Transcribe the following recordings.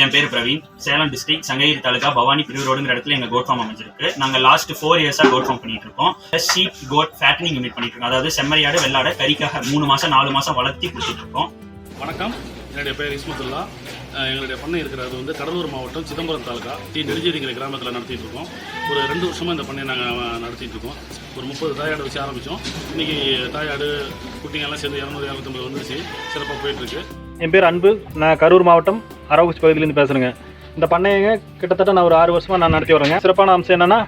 என் பேர் பிரவீன். சேலம் டிஸ்ட்ரிக்ட் சங்ககிரி தாலுகா பவானி பிரிவு ரோடுங்கிற இடத்துல எங்க கோட் ஃபார்ம் அமைஞ்சிருக்கு. நாங்க லாஸ்ட் ஃபோர் இயர்ஸா கோட் ஃபார்ம் பண்ணிட்டு இருக்கோம். ஷீப் கோட் ஃபேட்டனிங் யூனிட் பண்ணிட்டு இருக்கோம். அதாவது செம்மறியாடு வெள்ளாடு கறிக்காக மூணு மாசம் நாலு மாசம் வளர்த்தி கொடுத்துட்டு இருக்கோம். வணக்கம். என்னுடைய பேர் இஸ்மத்துல்லா. எங்களுடைய பண்ணை இருக்கிறது வந்து கடலூர் மாவட்டம் சிதம்பரம் தாலுகா டி. நெடுஞ்சேரிங்கிற கிராமத்தில் நடத்திட்டு இருக்கோம். ஒரு ரெண்டு வருஷமாக இந்த பண்ணையை நாங்கள் நடத்திட்டு இருக்கோம். ஒரு முப்பது தாயாடு வச்சு ஆரம்பித்தோம் இன்றைக்கி தாயாடு குட்டிங்கெல்லாம் சேர்ந்து இரநூறு இரநூத்தம்பது வந்துருச்சு. சிறப்பாக போயிட்டுருக்கு என் பேர் அன்பு. நான் கரூர் மாவட்டம் அரவக்குச்சி பகுதியிலேருந்து பேசுகிறேங்க இந்த பண்ணையங்க கிட்டத்தட்ட நான் ஒரு ஆறு வருஷமாக நான் நடத்தி வரேங்க சிறப்பான அம்சம் என்னென்னா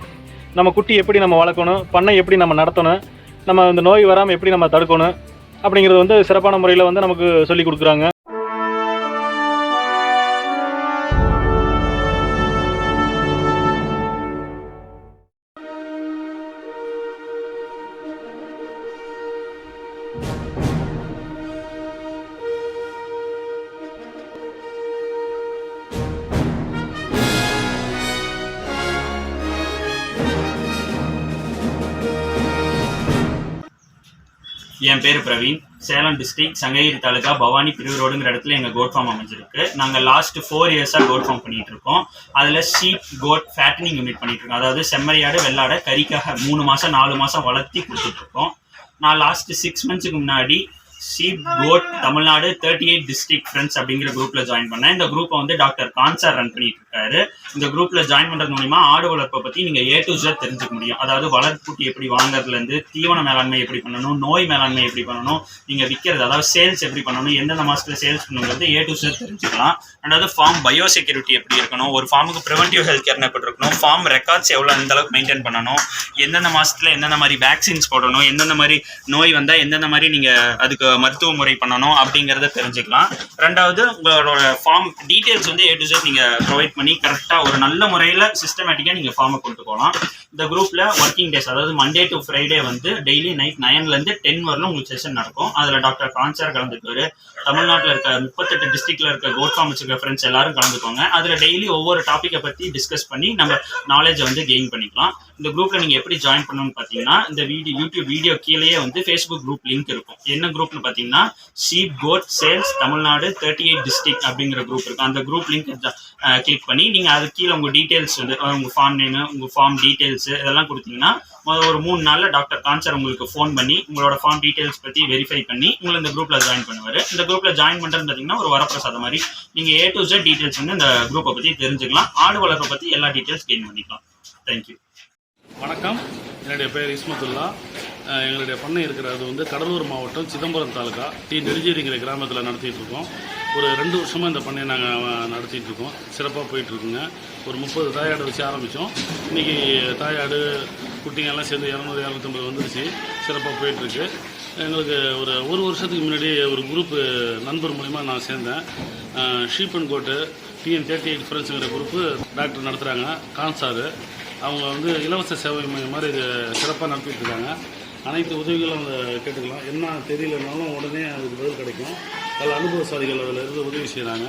நம்ம குட்டி எப்படி நம்ம வளர்க்கணும் பண்ணை எப்படி நம்ம நடத்தணும் நம்ம இந்த நோய் வராமல் எப்படி நம்ம தடுக்கணும் அப்படிங்கிறது வந்து சிறப்பான முறையில் வந்து நமக்கு சொல்லி கொடுக்குறாங்க. என் பேர் பிரவீன். சேலம் டிஸ்ட்ரிக்ட் சங்ககிரி தாலுகா பவானி பிரிவு ரோடுங்கிற இடத்துல எங்கள் கோட் ஃபார்ம் அமைஞ்சிருக்கு. நாங்கள் லாஸ்ட் ஃபோர் இயர்ஸாக கோட் ஃபார்ம் பண்ணிட்டு இருக்கோம். அதில் ஷீப் கோட் ஃபேட்டனிங் யூனிட் பண்ணிட்டு இருக்கோம். அதாவது செம்மறியாடு வெள்ளாடை கறிக்காக மூணு மாதம் நாலு மாதம் வளர்த்தி கொடுத்துட்டு இருக்கோம். நான் லாஸ்ட் சிக்ஸ் மந்த்ஸுக்கு முன்னாடி sheep goat Tamil Nadu thirty eight district friends அப்படிங்கிற குரூப்ல ஜாயின் பண்ணேன். இந்த குரூப்பை வந்து டாக்டர் கான்சார் ரன் பண்ணிட்டு இருக்காரு. இந்த குரூப்ல ஜாயின் பண்றது மூலியமா ஆடு வளர்ப்பை பத்தி நீங்க ஏ டு ஜெட் தெரிஞ்சுக்க முடியும். அதாவது வளர்ப்புட்டி எப்படி வாங்குறதுல இருந்து தீவன மேலாண்மை எப்படி பண்ணணும் நோய் மேலாண்மை எப்படி பண்ணணும் நீங்க விற்கிறது அதாவது சேல்ஸ் எப்படி பண்ணணும் எந்தெந்த மாசத்துல சேல்ஸ் பண்ணுங்கிறது ஏ டு ஜெட் தெரிஞ்சுக்கலாம். ரெண்டாவது ஃபார்ம் பயோ செக்யூரிட்டி எப்படி இருக்கணும் ஒரு ஃபார்முக்கு ப்ரிவென்டிவ் ஹெல்த் கேர் எப்படி இருக்கணும் ஃபார்ம் ரெக்கார்ட்ஸ் எவ்வளவு அந்த அளவுக்கு மெயின்டைன் பண்ணணும் எந்தெந்த மாசத்துல எந்தெந்த மாதிரி வேக்சின்ஸ் போடணும் எந்தெந்த மாதிரி நோய் வந்தா எந்தெந்த மாதிரி நீங்க அதுக்கு மருத்துவ முறை பண்ணணும் அப்படிங்கிறத தெரிஞ்சுக்கலாம். ரெண்டாவது உங்களோட ஃபார்ம் டீட்டெயில்ஸ் வந்து ஏ டு ஜெட் நீங்கள் ப்ரொவைட் பண்ணி கரெக்டாக ஒரு நல்ல முறையில் சிஸ்டமேட்டிக்காக நீங்கள் ஃபார்மை கொண்டு போகலாம். இந்த குரூப்பில் ஒர்க்கிங் டேஸ் அதாவது மண்டே டு ஃப்ரைடே வந்து டெய்லி நைட் நைன்லேருந்து டென் வரலும் உங்களுக்கு செஷன் நடக்கும். அதில் டாக்டர் கான்சார் கலந்துக்குவார். தமிழ்நாட்டில் இருக்க முப்பத்தெட்டு டிஸ்ட்ரிக்டில் இருக்க கோட் ஃபார்ம் வச்சுருக்க ஃப்ரெண்ட்ஸ் எல்லாரும் கலந்துக்கோங்க அதில் டெய்லி ஒவ்வொரு டாப்பிக்கை பற்றி டிஸ்கஸ் பண்ணி நம்ம நாலேஜை வந்து கெயின் பண்ணிக்கலாம். இந்த குரூப்பில் நீங்கள் எப்படி ஜாயின் பண்ணணும்னு பார்த்தீங்கன்னா இந்த வீடியோ யூடியூப் வீடியோ கீழேயே வந்து ஃபேஸ்புக் குரூப் லிங்க் இருக்கும். என்ன குரூப் குரூப்னு பாத்தீங்கன்னா sheep goat sales Tamil Nadu thirty eight district அப்படிங்கிற குரூப் இருக்கு. அந்த குரூப் லிங்க் கிளிக் பண்ணி நீங்க அது கீழே உங்க டீட்டெயில்ஸ் வந்து உங்கள் ஃபார்ம் நேம் உங்கள் ஃபார்ம் டீடைல்ஸ் இதெல்லாம் கொடுத்தீங்கன்னா ஒரு மூணு நாளில் டாக்டர் கான்சர் உங்களுக்கு ஃபோன் பண்ணி உங்களோட ஃபார்ம் டீட்டெயில்ஸ் பற்றி வெரிஃபை பண்ணி உங்களை இந்த குரூப்பில் ஜாயின் பண்ணுவார். இந்த குரூப்பில் ஜாயின் பண்ணுறதுன்னு பார்த்தீங்கன்னா ஒரு வரப்பிரசாதம் மாதிரி. நீங்க ஏ டு ஜெட் டீட்டெயில்ஸ் வந்து இந்த குரூப்பை பற்றி தெரிஞ்சுக்கலாம். ஆடு வளர்ப்பை பற்றி எல்லா டீட்டெயில்ஸ் கெயின் பண்ணிக்கலாம். தேங்க்யூ வணக்கம். என்னுடைய பேர் இஸ்மத்துல்லா. எங்களுடைய பண்ணை இருக்கிறது வந்து கடலூர் மாவட்டம் சிதம்பரம் தாலுகா டி நெடுஞ்சேரிங்கிற கிராமத்தில் நடத்திட்டு இருக்கோம். ஒரு ரெண்டு வருஷமாக இந்த பண்ணையை நாங்கள் நடத்திட்டு இருக்கோம். சிறப்பாக போயிட்டுருக்குங்க. ஒரு முப்பது தாயாடு வச்சு ஆரம்பித்தோம் இன்றைக்கி தாயாடு குட்டிங்கெல்லாம் சேர்ந்து இரநூறு இரநூத்தம்பது வந்துருச்சு. சிறப்பாக போயிட்டுருக்கு. எங்களுக்கு ஒரு ஒரு வருஷத்துக்கு முன்னாடி ஒரு குரூப்பு நண்பர் மூலிமா நான் சேர்ந்தேன். ஷீப்பன் கோட்டு டிஎன் தேர்ட்டி எயிட் ஃப்ரெண்ட்ஸுங்கிற குரூப்பு டாக்டர் நடத்துகிறாங்க கான்சாரு அவங்க வந்து இலவச சேவை மையம் மாதிரி இது சிறப்பாக நடத்திட்டு இருக்காங்க. அனைத்து உதவிகளும் அதை கேட்டுக்கலாம். என்ன தெரியலனாலும் உடனே அதுக்கு பதில் கிடைக்கும். பல அனுபவசாலிகள் அதில் இருந்து உதவி செய்கிறாங்க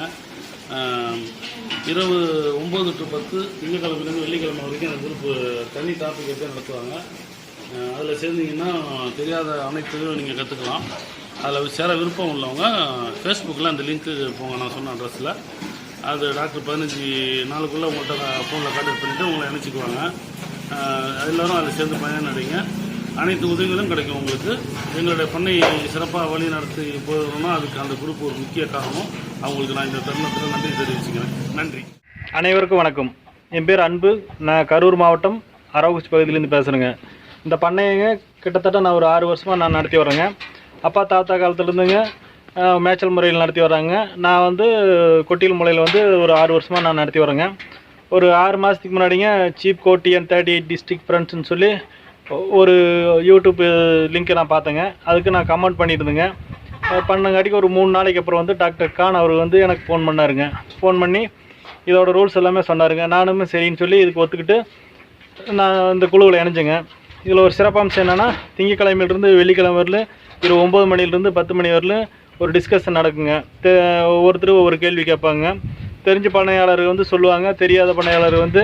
இரவு ஒம்பது டு பத்து திங்கக்கிழமையிலேருந்து வெள்ளிக்கிழமை வரைக்கும் அந்த குரூப்பு தனி டாபிக் எடுத்து நடத்துவாங்க. அதில் சேர்ந்தீங்கன்னா தெரியாத அனைத்தையும் நீங்கள் கற்றுக்கலாம் அதில் சேர விருப்பம் உள்ளவங்க ஃபேஸ்புக்கில் அந்த லிங்க்கு போங்க நான் சொன்ன அட்ரஸில் அது டாக்டர் பதினஞ்சு நாளுக்குள்ளே உங்கள்கிட்ட ஃபோனில் கான்டாக்ட் பண்ணிவிட்டு உங்களை இணைச்சிக்குவாங்க எல்லோரும் அதில் சேர்ந்து பயனடைங்க. அனைத்து உதவிகளும் கிடைக்கும் உங்களுக்கு. எங்களுடைய பண்ணை சிறப்பாக வழி நடத்தி போகிறோம்னா அதுக்கு அந்த குரூப் ஒரு முக்கிய காரணம். அவங்களுக்கு நான் இந்த தருணத்தில் நன்றி தெரிவிச்சுக்கிறேன். நன்றி. அனைவருக்கும் வணக்கம். என் பேர் அன்பு. நான் கரூர் மாவட்டம் அரவகுச்சி பகுதியிலேருந்து பேசுகிறேங்க இந்த பண்ணையங்க கிட்டத்தட்ட நான் ஒரு ஆறு வருஷமாக நான் நடத்தி வரேங்க அப்பா தாத்தா காலத்துலேருந்துங்க மேய்ச்சல் முறையில் நடத்தி வராங்க நான் வந்து கொட்டியல் முறையில் வந்து ஒரு ஆறு வருஷமாக நான் நடத்தி வரேங்க ஒரு ஆறு மாதத்துக்கு முன்னாடிங்க சீப் கோட்டி அண்ட் தேர்ட்டி எயிட் டிஸ்ட்ரிக்ட் ஃப்ரெண்ட்ஸ்னு சொல்லி ஒரு யூடியூப் லிங்க்கை நான் பார்த்தேங்க. அதுக்கு நான் கமெண்ட் பண்ணியிருந்தேங்க. பண்ணங்காட்டிக்கு ஒரு மூணு நாளைக்கு அப்புறம் வந்து டாக்டர் கான் அவர் வந்து எனக்கு ஃபோன் பண்ணாருங்க. ஃபோன் பண்ணி இதோட ரூல்ஸ் எல்லாமே சொன்னாருங்க. நானும் சரின்னு சொல்லி இதுக்கு ஒத்துக்கிட்டு நான் இந்த குழுவில் இணைஞ்சேங்க. இதில் ஒரு சிறப்பம்சம் என்னென்னா திங்கக்கிழமையிலிருந்து வெள்ளிக்கிழமை வரலும் இரவு ஒம்பது மணிலேருந்து பத்து மணி வரலும் ஒரு டிஸ்கஷன் நடக்குங்க. தெ ஒவ்வொருத்தரும் ஒவ்வொரு கேள்வி கேட்பாங்க. தெரிஞ்ச பணையாளர் வந்து சொல்லுவாங்க. தெரியாத பணையாளர் வந்து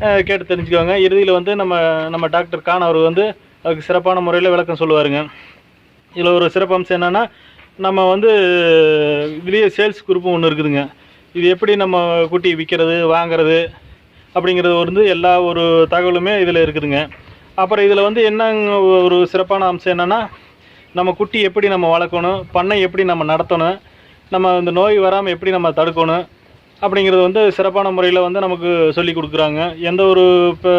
கேட்டு தெரிஞ்சுக்குவாங்க. இறுதியில் வந்து நம்ம நம்ம டாக்டர் கான் அவர் வந்து அதுக்கு சிறப்பான முறையில் விளக்கம் சொல்லுவாருங்க. இதில் ஒரு சிறப்பம்சம் என்னென்னா நம்ம வந்து இதுலேயே சேல்ஸ் குரூப்பும் ஒன்று இருக்குதுங்க. இது எப்படி நம்ம குட்டி விற்கிறது வாங்குறது அப்படிங்கிறது வந்து எல்லா ஒரு தகவலுமே இதில் இருக்குதுங்க. அப்புறம் இதில் வந்து என்ன ஒரு சிறப்பான அம்சம் என்னென்னா நம்ம குட்டி எப்படி நம்ம வளர்க்கணும் பண்ணை எப்படி நம்ம நடத்தணும் நம்ம இந்த நோய் வராமல் எப்படி நம்ம தடுக்கணும் அப்படிங்கிறது வந்து சிறப்பான முறையில் வந்து நமக்கு சொல்லி கொடுக்குறாங்க. எந்த ஒரு இப்போ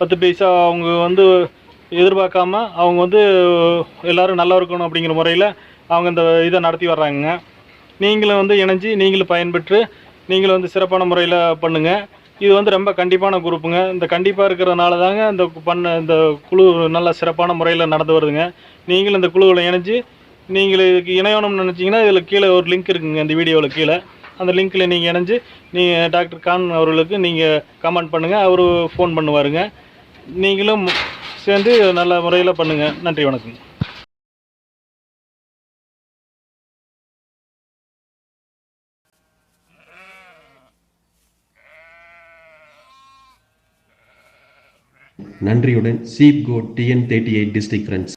பத்து பைசா அவங்க வந்து எதிர்பார்க்காம அவங்க வந்து எல்லாரும் நல்லா இருக்கணும் அப்படிங்கிற முறையில் அவங்க இந்த இதை நடத்தி வர்றாங்க நீங்களும் வந்து இணைஞ்சு நீங்களும் பயன்பெற்று நீங்களும் வந்து சிறப்பான முறையில் பண்ணுங்கள் இது வந்து ரொம்ப கண்டிப்பான குரூப்புங்க இந்த கண்டிப்பாக இருக்கிறதுனால தாங்க இந்த பண்ண இந்த குழு நல்ல சிறப்பான முறையில் நடந்து வருதுங்க. நீங்களும் இந்த குழுவில் இணைஞ்சு நீங்கள் இதுக்கு இணையணும்னு நினச்சிங்கன்னா இதில் கீழே ஒரு லிங்க் இருக்குங்க. இந்த வீடியோவில் கீழே. அந்த லிங்க்கில் நீங்கள் இணைஞ்சு நீங்கள் டாக்டர் கான் அவர்களுக்கு நீங்கள் கமெண்ட் பண்ணுங்கள் அவர் ஃபோன் பண்ணுவாருங்க. நீங்களும் சேர்ந்து நல்ல முறையில் பண்ணுங்கள் நன்றி வணக்கம். நன்றியுடன் சீப் கோ TN thirty eight district friends